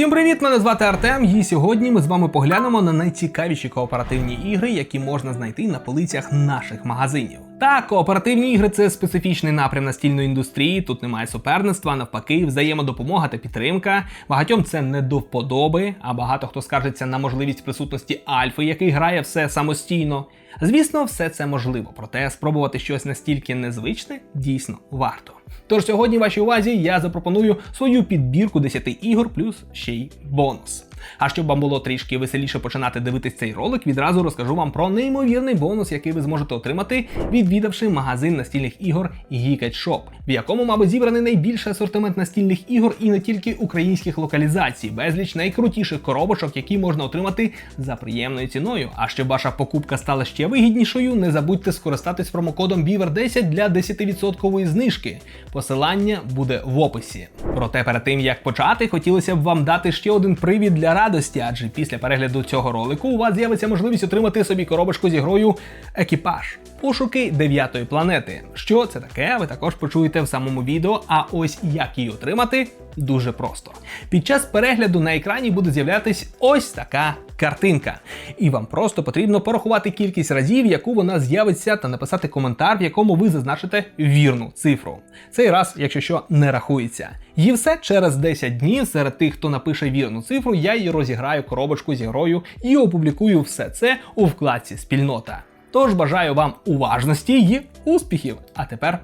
Всім привіт! Мене звати Артем, і сьогодні ми з вами поглянемо на найцікавіші кооперативні ігри, які можна знайти на полицях наших магазинів. Так, кооперативні ігри це специфічний напрям настільної індустрії. Тут немає суперництва, навпаки, взаємодопомога та підтримка. Багатьом це не до вподоби, а багато хто скаржиться на можливість присутності альфи, який грає все самостійно. Звісно, все це можливо, проте спробувати щось настільки незвичне дійсно варто. Тож сьогодні вашій увазі я запропоную свою підбірку 10 ігор плюс ще й бонус. А щоб вам було трішки веселіше починати дивитись цей ролик, відразу розкажу вам про неймовірний бонус, який ви зможете отримати, відвідавши магазин настільних ігор Geeked Shop, в якому, мабуть, зібраний найбільший асортимент настільних ігор і не тільки українських локалізацій, безліч найкрутіших коробочок, які можна отримати за приємною ціною. А щоб ваша покупка стала ще вигіднішою, не забудьте скористатись промокодом BEAVER10 для 10% знижки. Посилання буде в описі. Проте перед тим як почати, хотілося б вам дати ще один привід для радості, адже після перегляду цього ролику у вас з'явиться можливість отримати собі коробочку зі грою Екіпаж. Пошуки дев'ятої планети. Що це таке? Ви також почуєте в самому відео. А ось як її отримати дуже просто. Під час перегляду на екрані буде з'являтись ось така картинка. І вам просто потрібно порахувати кількість разів, яку вона з'явиться, та написати коментар, в якому ви зазначите вірну цифру. Цей раз, якщо що, не рахується. І все через 10 днів серед тих, хто напише вірну цифру, я її розіграю коробочку зі грою і опублікую все це у вкладці спільнота. Тож бажаю вам уважності і успіхів. А тепер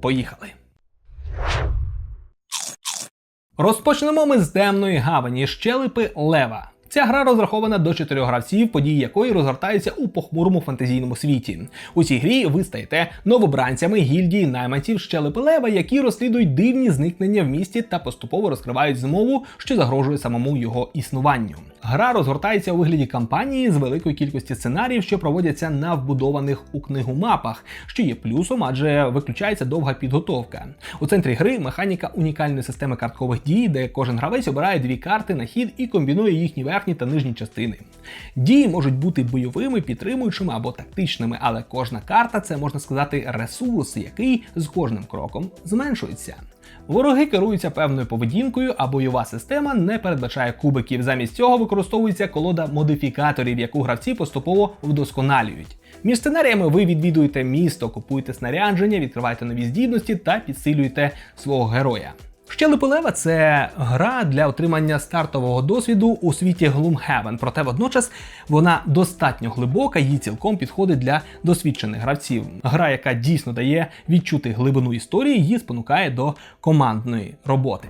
поїхали. Розпочнемо ми з темної гавані щелепи Лева. Ця гра розрахована до чотирьох гравців, події якої розгортаються у похмурому фантазійному світі. У цій грі ви стаєте новобранцями гільдії найманців щелепи Лева, які розслідують дивні зникнення в місті та поступово розкривають змову, що загрожує самому його існуванню. Гра розгортається у вигляді кампанії з великої кількості сценаріїв, що проводяться на вбудованих у книгу мапах, що є плюсом, адже виключається довга підготовка. У центрі гри механіка унікальної системи карткових дій, де кожен гравець обирає дві карти на хід і комбінує їхні верхні та нижні частини. Дії можуть бути бойовими, підтримуючими або тактичними, але кожна карта це можна сказати ресурс, який з кожним кроком зменшується. Вороги керуються певною поведінкою, а бойова система не передбачає кубиків. Замість цього використовується колода модифікаторів, яку гравці поступово вдосконалюють. Між сценаріями ви відвідуєте місто, купуєте снарядження, відкриваєте нові здібності та підсилюєте свого героя. Щелепилева це гра для отримання стартового досвіду у світі Gloomhaven, проте водночас вона достатньо глибока і цілком підходить для досвідчених гравців. Гра, яка дійсно дає відчути глибину історії і спонукає до командної роботи.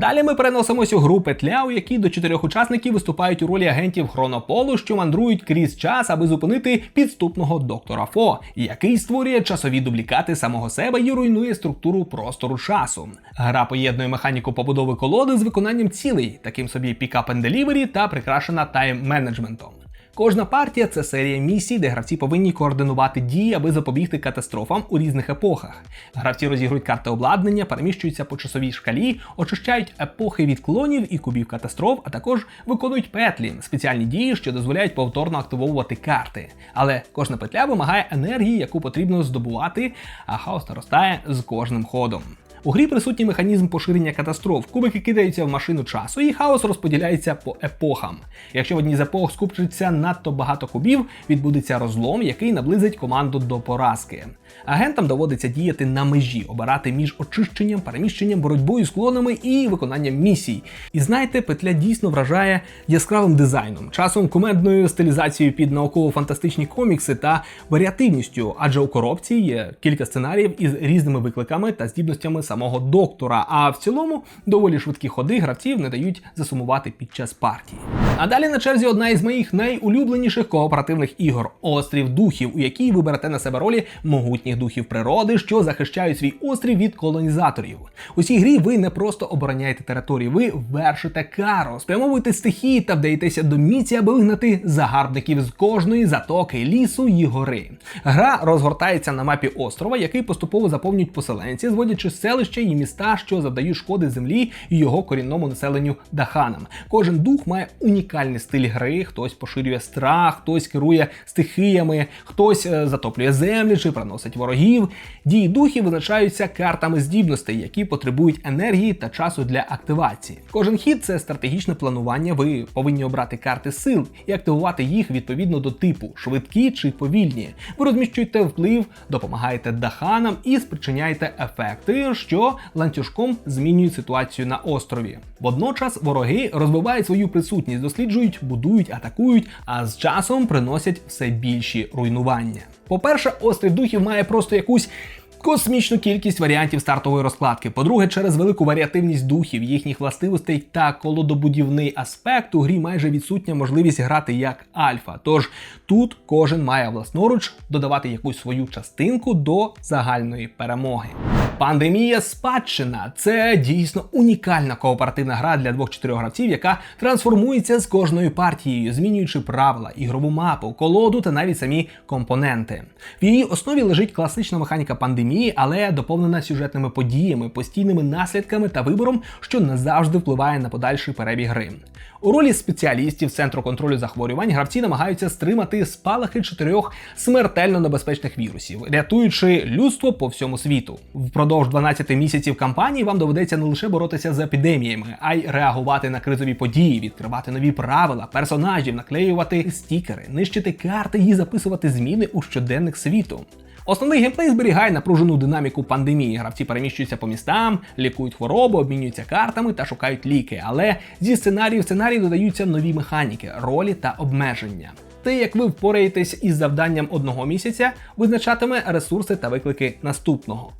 Далі ми переносимось у гру петля, у якій до чотирьох учасників виступають у ролі агентів хронополу, що мандрують крізь час, аби зупинити підступного доктора Фо, який створює часові дублікати самого себе і руйнує структуру простору часу. Гра поєднує механіку побудови колоди з виконанням цілей, таким собі пікап and delivery та прикрашена тайм-менеджментом. Кожна партія це серія місій, де гравці повинні координувати дії, аби запобігти катастрофам у різних епохах. Гравці розігрують карти обладнання, переміщуються по часовій шкалі, очищають епохи від клонів і кубів катастроф, а також виконують петлі, спеціальні дії, що дозволяють повторно активовувати карти. Але кожна петля вимагає енергії, яку потрібно здобувати, а хаос наростає з кожним ходом. У грі присутній механізм поширення катастроф. Кубики кидаються в машину часу, і хаос розподіляється по епохам. Якщо в одній з епох скупчиться надто багато кубів, відбудеться розлом, який наблизить команду до поразки. Агентам доводиться діяти на межі, обирати між очищенням, переміщенням, боротьбою з клонами і виконанням місій. І знаєте, петля дійсно вражає яскравим дизайном, часом кумедною стилізацією під науково-фантастичні комікси та варіативністю, адже у коробці є кілька сценаріїв із різними викликами та здібностями самого доктора. А в цілому доволі швидкі ходи гравців не дають засумувати під час партії. А далі на черзі одна із моїх найулюбленіших кооперативних ігор Острів Духів, у якій ви берете на себе ролі могутніх духів природи, що захищають свій острів від колонізаторів. У цій грі ви не просто обороняєте території, ви вершите кару, спрямовуєте стихії та вдаєтеся до міці, аби вигнати загарбників з кожної затоки, лісу і гори. Гра розгортається на мапі острова, який поступово заповнюють поселенці, зводячи селища і міста, що завдають шкоди землі і його корінному населенню Даханам. Кожен дух має унікальність унікальний стиль гри, хтось поширює страх, хтось керує стихіями, хтось е, затоплює землі чи приносить ворогів. Дії духів визначаються картами здібностей, які потребують енергії та часу для активації. Кожен хід це стратегічне планування. Ви повинні обрати карти сил і активувати їх відповідно до типу швидкі чи повільні. Ви розміщуєте вплив, допомагаєте даханам і спричиняєте ефекти, що ланцюжком змінюють ситуацію на острові. Водночас вороги розвивають свою присутність, досліджують, будують, атакують, а з часом приносять все більші руйнування. По-перше, острів духів має просто якусь космічну кількість варіантів стартової розкладки. По-друге, через велику варіативність духів, їхніх властивостей та колодобудівний аспект у грі майже відсутня можливість грати як альфа. Тож тут кожен має власноруч додавати якусь свою частинку до загальної перемоги. Пандемія спадщина це дійсно унікальна кооперативна гра для двох-чотирьох гравців, яка трансформується з кожною партією, змінюючи правила, ігрову мапу, колоду та навіть самі компоненти. В її основі лежить класична механіка пандемії, але доповнена сюжетними подіями, постійними наслідками та вибором, що не завжди впливає на подальший перебіг гри. У ролі спеціалістів центру контролю захворювань гравці намагаються стримати спалахи чотирьох смертельно небезпечних вірусів, рятуючи людство по всьому світу. Впродовж 12 місяців кампанії вам доведеться не лише боротися з епідеміями, а й реагувати на кризові події, відкривати нові правила, персонажів, наклеювати стікери, нищити карти і записувати зміни у щоденник світу. Основний геймплей зберігає напружену динаміку пандемії. Гравці переміщуються по містам, лікують хвороби, обмінюються картами та шукають ліки. Але зі сценарію в сценарій додаються нові механіки, ролі та обмеження. Те, як ви впораєтесь із завданням одного місяця, визначатиме ресурси та виклики наступного.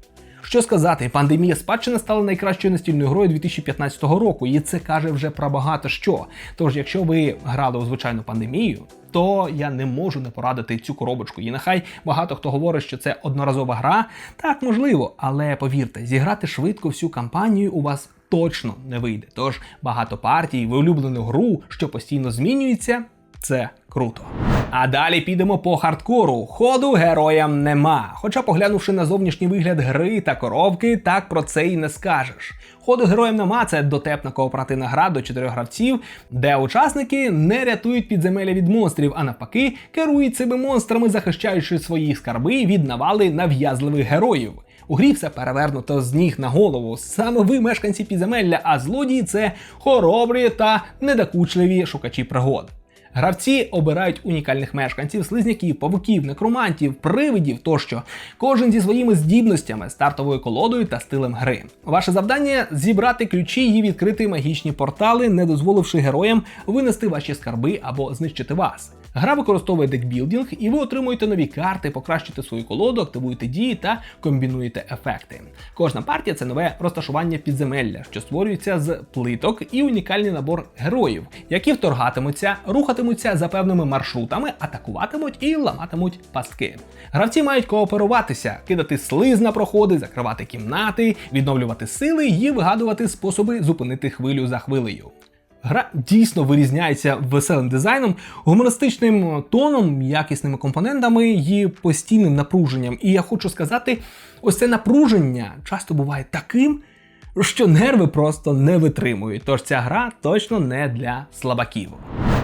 Що сказати, пандемія спадщина стала найкращою настільною грою 2015 року, і це каже вже про багато що. Тож, якщо ви грали у звичайну пандемію, то я не можу не порадити цю коробочку. І нехай багато хто говорить, що це одноразова гра. Так, можливо, але повірте, зіграти швидко всю кампанію у вас точно не вийде. Тож багато партій, ви улюблену гру, що постійно змінюється, це круто. А далі підемо по хардкору. Ходу героям нема. Хоча, поглянувши на зовнішній вигляд гри та коробки, так про це і не скажеш. Ходу героям нема це дотепна кооперативна гра до чотирьох гравців, де учасники не рятують підземелля від монстрів, а навпаки, керують цими монстрами, захищаючи свої скарби від навали нав'язливих героїв. У грі все перевернуто з ніг на голову. Саме ви мешканці підземелля, а злодії це хоробрі та недокучливі шукачі пригод. Гравці обирають унікальних мешканців, слизняків, павуків, некромантів, привидів тощо, кожен зі своїми здібностями, стартовою колодою та стилем гри. Ваше завдання зібрати ключі і відкрити магічні портали, не дозволивши героям винести ваші скарби або знищити вас. Гра використовує декбілдінг, і ви отримуєте нові карти, покращуєте свою колоду, активуєте дії та комбінуєте ефекти. Кожна партія це нове розташування підземелля, що створюється з плиток і унікальний набор героїв, які вторгатимуться, рухатимуться за певними маршрутами, атакуватимуть і ламатимуть пастки. Гравці мають кооперуватися, кидати слиз на проходи, закривати кімнати, відновлювати сили і вигадувати способи зупинити хвилю за хвилею. Гра дійсно вирізняється веселим дизайном, гумористичним тоном, якісними компонентами і постійним напруженням. І я хочу сказати, ось це напруження часто буває таким, що нерви просто не витримують. Тож ця гра точно не для слабаків.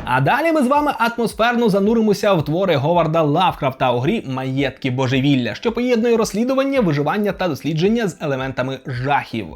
А далі ми з вами атмосферно зануримося в твори Говарда Лавкрафта у грі Маєтки божевілля, що поєднує розслідування, виживання та дослідження з елементами жахів.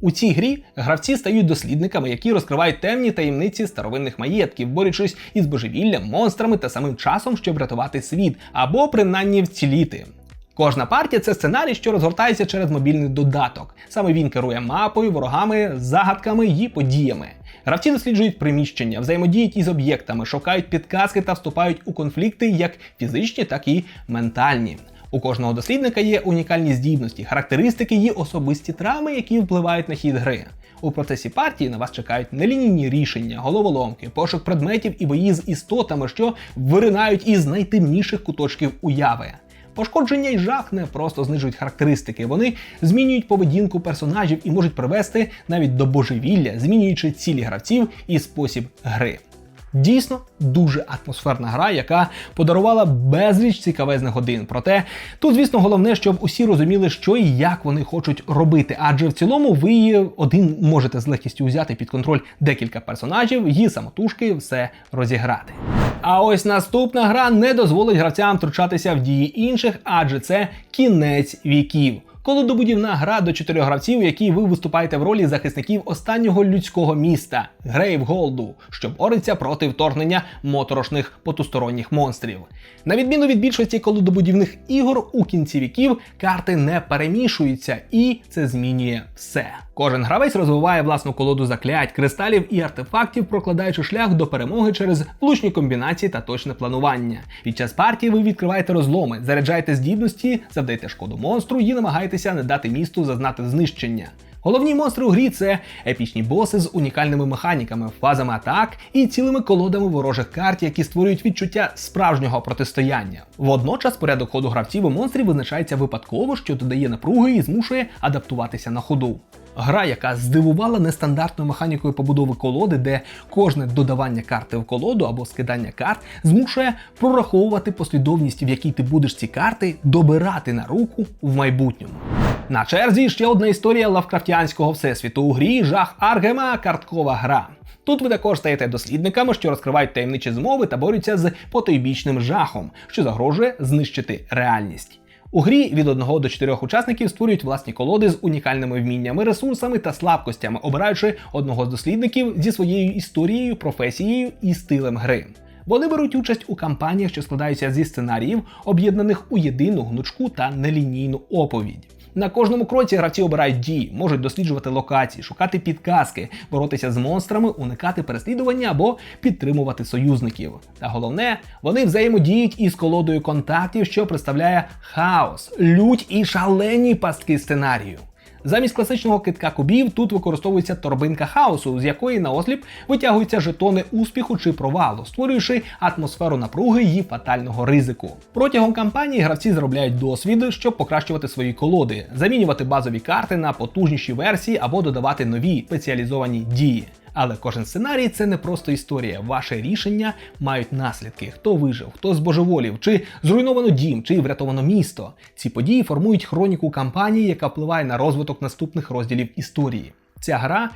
У цій грі гравці стають дослідниками, які розкривають темні таємниці старовинних маєтків, борючись із божевіллям, монстрами та самим часом, щоб врятувати світ або принаймні вціліти. Кожна партія це сценарій, що розгортається через мобільний додаток. Саме він керує мапою, ворогами, загадками і подіями. Гравці досліджують приміщення, взаємодіють із об'єктами, шукають підказки та вступають у конфлікти як фізичні, так і ментальні. У кожного дослідника є унікальні здібності, характеристики і особисті травми, які впливають на хід гри. У процесі партії на вас чекають нелінійні рішення, головоломки, пошук предметів і бої з істотами, що виринають із найтемніших куточків уяви. Пошкодження і жах не просто знижують характеристики, вони змінюють поведінку персонажів і можуть привести навіть до божевілля, змінюючи цілі гравців і спосіб гри. Дійсно дуже атмосферна гра, яка подарувала безліч цікавезних годин. Проте тут, звісно, головне, щоб усі розуміли, що і як вони хочуть робити. Адже в цілому ви її один можете з легкістю взяти під контроль декілька персонажів, її самотужки все розіграти. А ось наступна гра не дозволить гравцям втручатися в дії інших, адже це кінець віків. Колодобудівна гра до чотирьох гравців, у якій ви виступаєте в ролі захисників останнього людського міста Грейвголду, що бореться проти вторгнення моторошних потусторонніх монстрів. На відміну від більшості колодобудівних ігор, у кінці віків карти не перемішуються, і це змінює все. Кожен гравець розвиває власну колоду заклять, кристалів і артефактів, прокладаючи шлях до перемоги через влучні комбінації та точне планування. Під час партії ви відкриваєте розломи, заряджаєте здібності, завдаєте шкоду монстру і намагаєтеся не дати місту зазнати знищення. Головні монстри у грі це епічні боси з унікальними механіками, фазами атак і цілими колодами ворожих карт, які створюють відчуття справжнього протистояння. Водночас порядок ходу гравців і монстрів визначається випадково, що додає напруги і змушує адаптуватися на ходу. Гра, яка здивувала нестандартною механікою побудови колоди, де кожне додавання карти в колоду або скидання карт змушує прораховувати послідовність, в якій ти будеш ці карти добирати на руку в майбутньому. На черзі ще одна історія лавкрафтіанського всесвіту у грі жах Аргема карткова гра. Тут ви також стаєте дослідниками, що розкривають таємничі змови та борються з потойбічним жахом, що загрожує знищити реальність. У грі від 1 до 4 учасників створюють власні колоди з унікальними вміннями, ресурсами та слабкостями, обираючи одного з дослідників зі своєю історією, професією і стилем гри. Вони беруть участь у кампаніях, що складаються зі сценаріїв, об'єднаних у єдину гнучку та нелінійну оповідь. На кожному кроці гравці обирають дії, можуть досліджувати локації, шукати підказки, боротися з монстрами, уникати переслідування або підтримувати союзників. Та головне, вони взаємодіють із колодою контактів, що представляє хаос, лють і шалені пастки сценарію. Замість класичного китка кубів тут використовується торбинка хаосу, з якої на осліп витягуються жетони успіху чи провалу, створюючи атмосферу напруги і фатального ризику. Протягом кампанії гравці заробляють досвід, щоб покращувати свої колоди, замінювати базові карти на потужніші версії або додавати нові спеціалізовані дії. Але кожен сценарій це не просто історія. Ваше рішення мають наслідки: хто вижив, хто збожеволів, чи зруйновано дім, чи врятовано місто. Ці події формують хроніку кампанії, яка впливає на розвиток наступних розділів історії. Ця гра.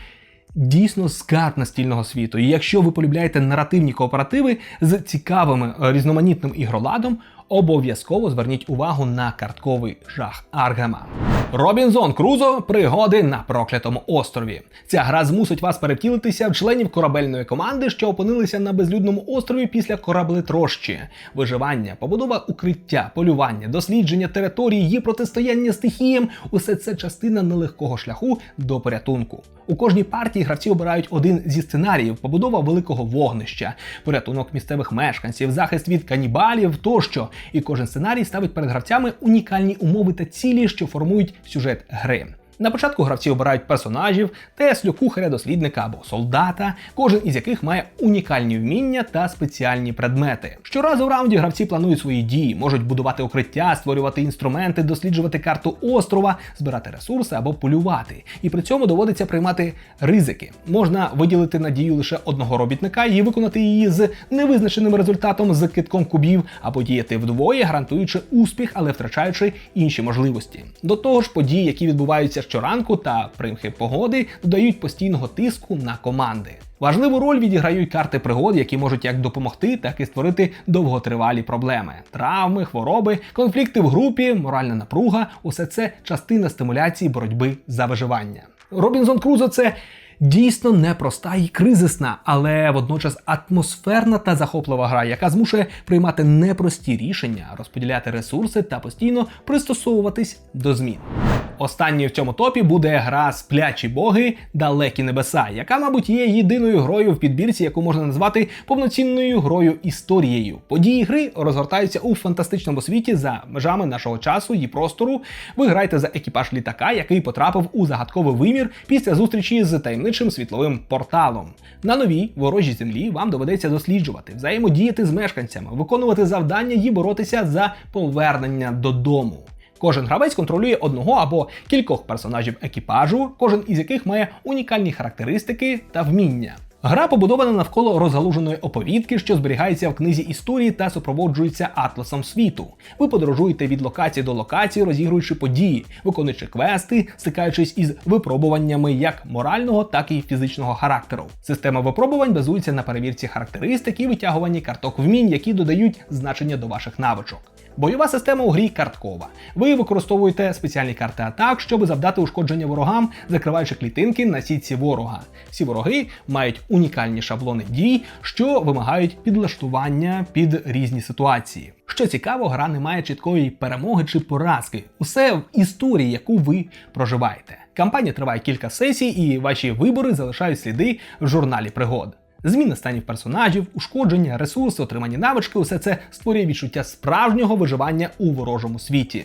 Дійсно скарб настільного світу. І якщо ви полюбляєте наративні кооперативи з цікавим е, різноманітним ігроладом, обов'язково зверніть увагу на картковий жах Аргема. Робінзон Крузо пригоди на проклятому острові. Ця гра змусить вас перевтілитися в членів корабельної команди, що опинилися на безлюдному острові після кораблетрощі. Виживання, побудова укриття, полювання, дослідження території, її протистояння стихіям усе це частина нелегкого шляху до порятунку. У кожній партії гравці обирають один зі сценаріїв: побудова великого вогнища, порятунок місцевих мешканців, захист від канібалів тощо. І кожен сценарій ставить перед гравцями унікальні умови та цілі, що формують сюжет гри. На початку гравці обирають персонажів, теслю, кухаря, дослідника або солдата, кожен із яких має унікальні вміння та спеціальні предмети. Щоразу в раунді гравці планують свої дії, можуть будувати укриття, створювати інструменти, досліджувати карту острова, збирати ресурси або полювати. І при цьому доводиться приймати ризики. Можна виділити надію лише одного робітника і виконати її з невизначеним результатом з китком кубів, або діяти вдвоє, гарантуючи успіх, але втрачаючи інші можливості. До того ж, події, які відбуваються щоранку та примхи погоди додають постійного тиску на команди. Важливу роль відіграють карти пригод, які можуть як допомогти, так і створити довготривалі проблеми: травми, хвороби, конфлікти в групі, моральна напруга усе це частина стимуляції боротьби за виживання. Робінзон Крузо це. Дійсно непроста і кризисна, але водночас атмосферна та захоплива гра, яка змушує приймати непрості рішення, розподіляти ресурси та постійно пристосовуватись до змін. Останньою в цьому топі буде гра Сплячі боги Далекі небеса, яка, мабуть, є єдиною грою в підбірці, яку можна назвати повноцінною грою історією. Події гри розгортаються у фантастичному світі за межами нашого часу і простору. Ви граєте за екіпаж літака, який потрапив у загадковий вимір після зустрічі з таємничим світловим порталом. На новій ворожій землі вам доведеться досліджувати, взаємодіяти з мешканцями, виконувати завдання і боротися за повернення додому. Кожен гравець контролює одного або кількох персонажів екіпажу, кожен із яких має унікальні характеристики та вміння. Гра побудована навколо розгалуженої оповідки, що зберігається в книзі історії та супроводжується атласом світу. Ви подорожуєте від локації до локації, розігруючи події, виконуючи квести, стикаючись із випробуваннями як морального, так і фізичного характеру. Система випробувань базується на перевірці характеристик і витягуванні карток вмінь, які додають значення до ваших навичок. Бойова система у грі карткова. Ви використовуєте спеціальні карти атак, щоб завдати ушкодження ворогам, закриваючи клітинки на сітці ворога. Всі вороги мають унікальні шаблони дій, що вимагають підлаштування під різні ситуації. Що цікаво, гра не має чіткої перемоги чи поразки. Усе в історії, яку ви проживаєте. Кампанія триває кілька сесій, і ваші вибори залишають сліди в журналі пригод. Зміни станів персонажів, ушкодження, ресурси, отримані навички усе це створює відчуття справжнього виживання у ворожому світі.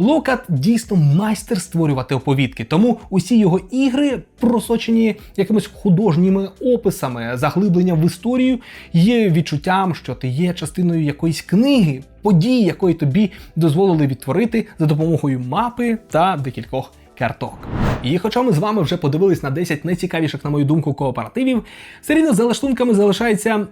Локат дійсно майстер створювати оповідки, тому усі його ігри просочені якимись художніми описами, заглибленням в історію, є відчуттям, що ти є частиною якоїсь книги, події, якої тобі дозволили відтворити за допомогою мапи та декількох карток. І хоча ми з вами вже подивились на 10 найцікавіших, на мою думку, кооперативів, все рівно за лаштунками залишається.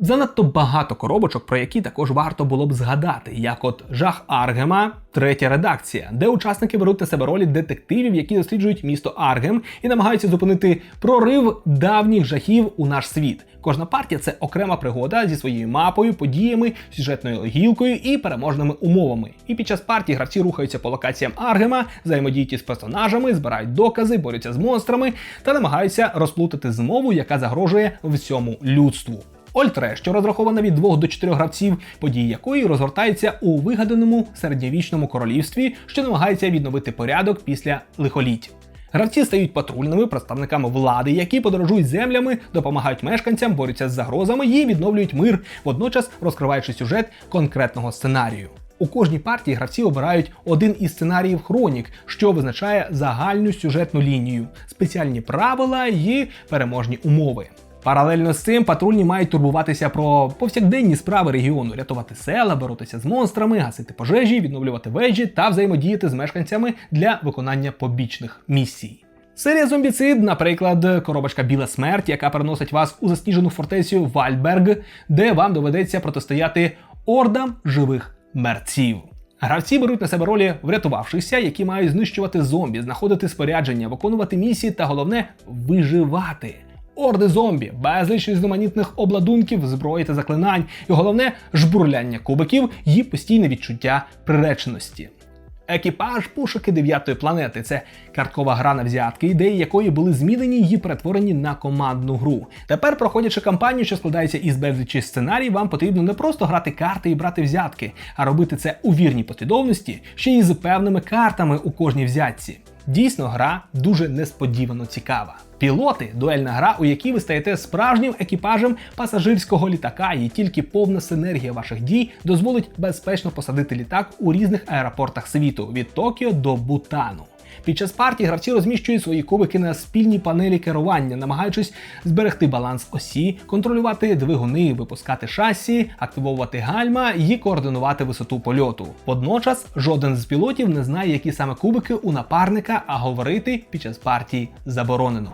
Занадто багато коробочок, про які також варто було б згадати, як от жах Аргема, третя редакція, де учасники беруть на себе ролі детективів, які досліджують місто Аргем і намагаються зупинити прорив давніх жахів у наш світ. Кожна партія це окрема пригода зі своєю мапою, подіями, сюжетною гілкою і переможними умовами. І під час партії гравці рухаються по локаціям Аргема, взаємодіють із персонажами, збирають докази, борються з монстрами та намагаються розплутати змову, яка загрожує всьому людству. Ольтре, що розрахована від 2 до 4 гравців, події якої розгортаються у вигаданому середньовічному королівстві, що намагається відновити порядок після лихоліть. Гравці стають патрульними представниками влади, які подорожують землями, допомагають мешканцям, борються з загрозами і відновлюють мир, водночас розкриваючи сюжет конкретного сценарію. У кожній партії гравці обирають один із сценаріїв хронік, що визначає загальну сюжетну лінію, спеціальні правила і переможні умови. Паралельно з цим патрульні мають турбуватися про повсякденні справи регіону, рятувати села, боротися з монстрами, гасити пожежі, відновлювати вежі та взаємодіяти з мешканцями для виконання побічних місій. Серія зомбіцид, наприклад, коробочка Біла смерть, яка переносить вас у засніжену фортецю Вальберг, де вам доведеться протистояти ордам живих мерців. Гравці беруть на себе ролі врятувавшихся, які мають знищувати зомбі, знаходити спорядження, виконувати місії та головне виживати. Орди зомбі, безліч різноманітних обладунків, зброї та заклинань, і головне жбурляння кубиків і постійне відчуття приреченості. Екіпаж пошуки дев'ятої планети це карткова гра на взятки, ідеї якої були змінені і перетворені на командну гру. Тепер, проходячи кампанію, що складається із безлічі сценарій, вам потрібно не просто грати карти і брати взятки, а робити це у вірній послідовності, ще й з певними картами у кожній взятці. Дійсно, гра дуже несподівано цікава. Пілоти дуельна гра, у якій ви стаєте справжнім екіпажем пасажирського літака, і тільки повна синергія ваших дій дозволить безпечно посадити літак у різних аеропортах світу від Токіо до Бутану. Під час партії гравці розміщують свої кубики на спільній панелі керування, намагаючись зберегти баланс осі, контролювати двигуни, випускати шасі, активовувати гальма і координувати висоту польоту. Водночас жоден з пілотів не знає, які саме кубики у напарника, а говорити під час партії заборонено.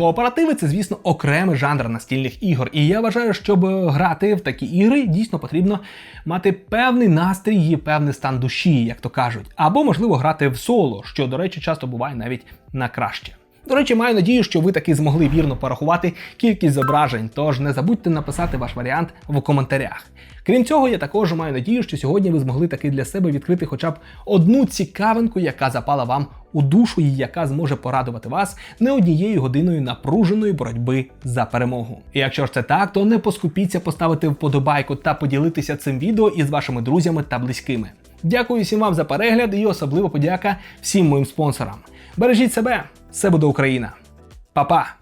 Кооперативи це, звісно, окремий жанр настільних ігор, і я вважаю, щоб грати в такі ігри дійсно потрібно мати певний настрій і певний стан душі, як то кажуть, або можливо грати в соло, що, до речі, часто буває навіть на краще. До речі, маю надію, що ви таки змогли вірно порахувати кількість зображень, тож не забудьте написати ваш варіант в коментарях. Крім цього, я також маю надію, що сьогодні ви змогли таки для себе відкрити хоча б одну цікавинку, яка запала вам у душу яка зможе порадувати вас не однією годиною напруженої боротьби за перемогу. І якщо ж це так, то не поскупіться поставити вподобайку та поділитися цим відео із вашими друзями та близькими. Дякую всім вам за перегляд і особливо подяка всім моїм спонсорам. Бережіть себе, все буде Україна. Па-па!